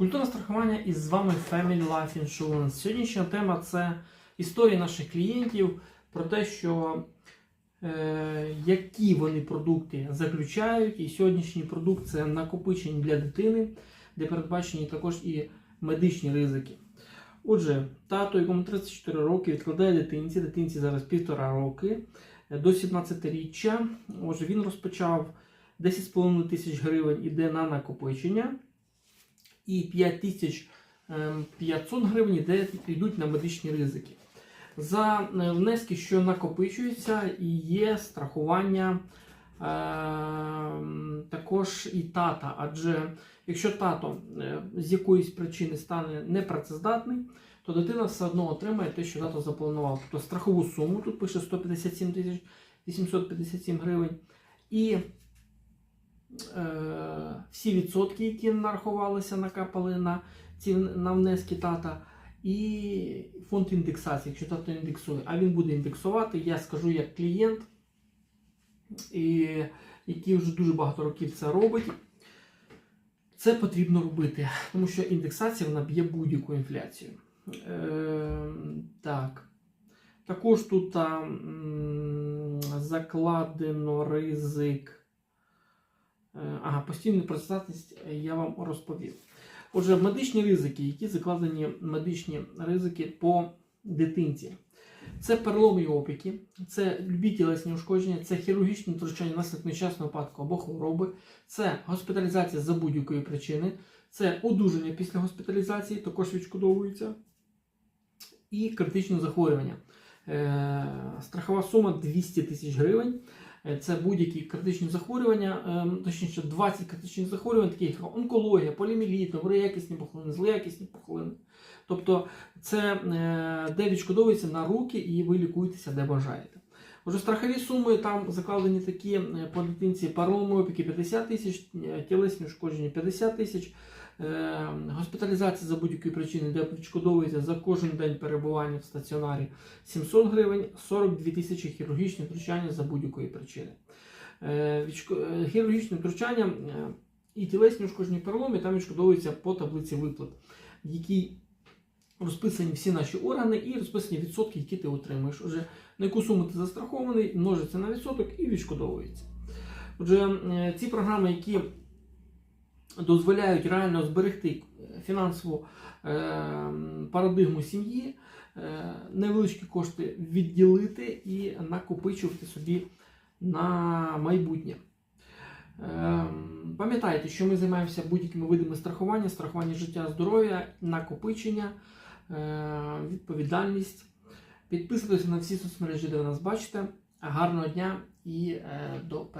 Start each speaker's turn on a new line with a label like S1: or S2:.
S1: Культура страхування і з вами Family Life Insurance. Сьогоднішня тема це історії наших клієнтів про те, що е, які вони продукти заключають. І сьогоднішній продукт це накопичення для дитини, де передбачені також і медичні ризики. Отже, тато, якому 34 роки, відкладає дитинці, дитинці зараз півтора роки е, до 17-річчя. Отже, він розпочав 10,5 тисяч гривень іде на накопичення і 5500 гривень йде, йдуть на медичні ризики. За е, внески, що накопичуються, є страхування е, також і тата. Адже якщо тато е, з якоїсь причини стане непрацездатний, то дитина все одно отримає те, що тато запланував. Тобто страхову суму, тут пише 157 857 гривень. І всі відсотки, які нарахувалися, накапали на ці на внески тата, і фонд індексації, якщо тато індексує. А він буде індексувати, я скажу як клієнт, і, який вже дуже багато років це робить. Це потрібно робити, тому що індексація вона б'є будь-яку інфляцію. Е, так. Також тут а, м, закладено ризик. Е, Ага, постійну працездатність е, я вам розповів. Отже, медичні ризики, які закладені медичні ризики по дитинці. Це переломи і опіки, це любі тілесні ушкодження, це хірургічне втручання внаслідок нещасного випадку або хвороби, це госпіталізація за будь-якої причини, це одужання після госпіталізації, також відшкодовується, і критичне захворювання. Е, Страхова сума 200 тисяч гривень. Е, Це будь-які критичні захворювання, е, точніше 20 критичних захворювань, таких як онкологія, поліміліт, доброякісні пухлини, злоякісні пухлини. Тобто це е, де відшкодовується на руки і ви лікуєтеся де бажаєте. Отже, страхові суми там закладені такі е, по дитинці паромої опіки 50 тисяч, е, тілесні ушкодження 50 тисяч, госпіталізація за будь-якої причини, де відшкодовується за кожен день перебування в стаціонарі 700 гривень, 42 тисячі хірургічні втручання за будь-якої причини. Е, е, Хірургічне втручання е, і тілесні ушкоджені переломи там відшкодовуються по таблиці виплат, в якій розписані всі наші органи і розписані відсотки, які ти отримуєш. Отже, на яку суму ти застрахований, множиться на відсоток і відшкодовується. Отже, е, ці програми, які дозволяють реально зберегти фінансову е, парадигму сім'ї, е, невеличкі кошти відділити і накопичувати собі на майбутнє. Е, Пам'ятайте, що ми займаємося будь-якими видами страхування, страхування життя, здоров'я, накопичення, е, відповідальність. Підписуйтесь на всі соцмережі, де ви нас бачите. Гарного дня і е, до перегляду.